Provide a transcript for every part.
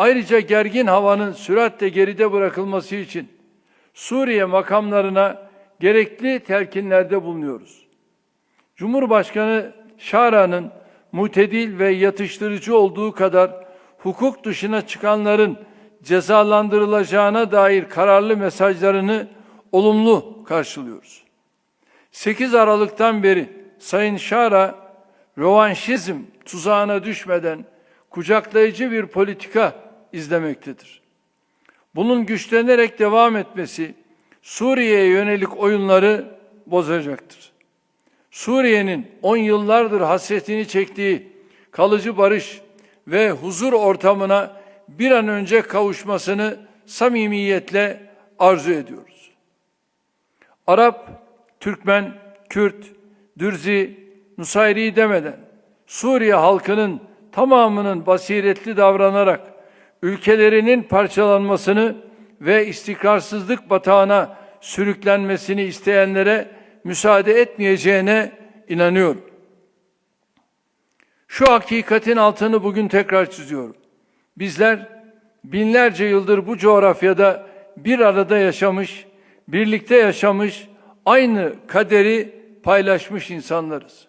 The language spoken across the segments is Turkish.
Ayrıca gergin havanın süratle geride bırakılması için Suriye makamlarına gerekli telkinlerde bulunuyoruz. Cumhurbaşkanı Şara'nın mutedil ve yatıştırıcı olduğu kadar hukuk dışına çıkanların cezalandırılacağına dair kararlı mesajlarını olumlu karşılıyoruz. 8 Aralık'tan beri Sayın Şara rövanşizm tuzağına düşmeden kucaklayıcı bir politika izlemektedir. Bunun güçlenerek devam etmesi Suriye'ye yönelik oyunları bozacaktır. Suriye'nin 10 yıllardır hasretini çektiği kalıcı barış ve huzur ortamına bir an önce kavuşmasını samimiyetle arzu ediyoruz. Arap, Türkmen, Kürt, Dürzi, Nusayri demeden Suriye halkının tamamının basiretli davranarak ülkelerinin parçalanmasını ve istikrarsızlık batağına sürüklenmesini isteyenlere müsaade etmeyeceğine inanıyorum. Şu hakikatin altını bugün tekrar çiziyorum. Bizler binlerce yıldır bu coğrafyada bir arada yaşamış, birlikte yaşamış, aynı kaderi paylaşmış insanlarız.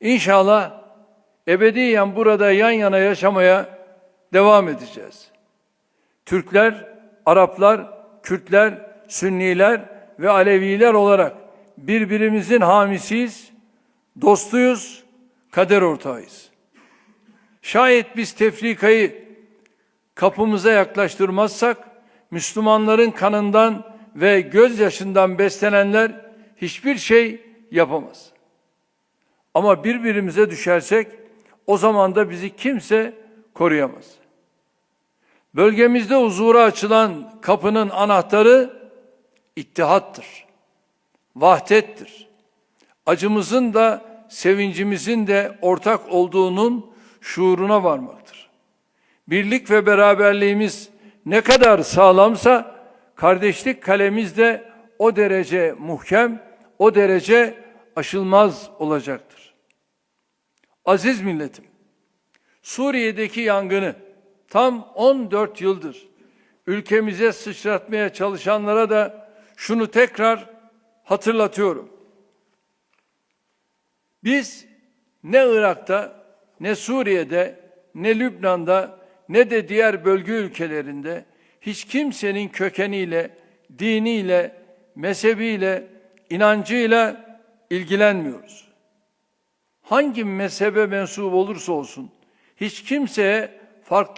İnşallah ebediyen burada yan yana yaşamaya devam edeceğiz. Türkler, Araplar, Kürtler, Sünniler ve Aleviler olarak birbirimizin hamisiyiz, dostuyuz, kader ortağıyız. Şayet biz tefrikayı kapımıza yaklaştırmazsak, Müslümanların kanından ve gözyaşından beslenenler hiçbir şey yapamaz. Ama birbirimize düşersek o zaman da bizi kimse koruyamaz. Bölgemizde huzura açılan kapının anahtarı ittihattır. Vahdettir. Acımızın da sevincimizin de ortak olduğunun şuuruna varmaktır. Birlik ve beraberliğimiz ne kadar sağlamsa kardeşlik kalemiz de o derece muhkem, o derece aşılmaz olacaktır. Aziz milletim, Suriye'deki yangını tam 14 yıldır ülkemize sıçratmaya çalışanlara da şunu tekrar hatırlatıyorum. Biz ne Irak'ta, ne Suriye'de, ne Lübnan'da, ne de diğer bölge ülkelerinde hiç kimsenin kökeniyle, diniyle, mezhebiyle, inancıyla ilgilenmiyoruz. Hangi mezhebe mensup olursa olsun hiç kimseye farklı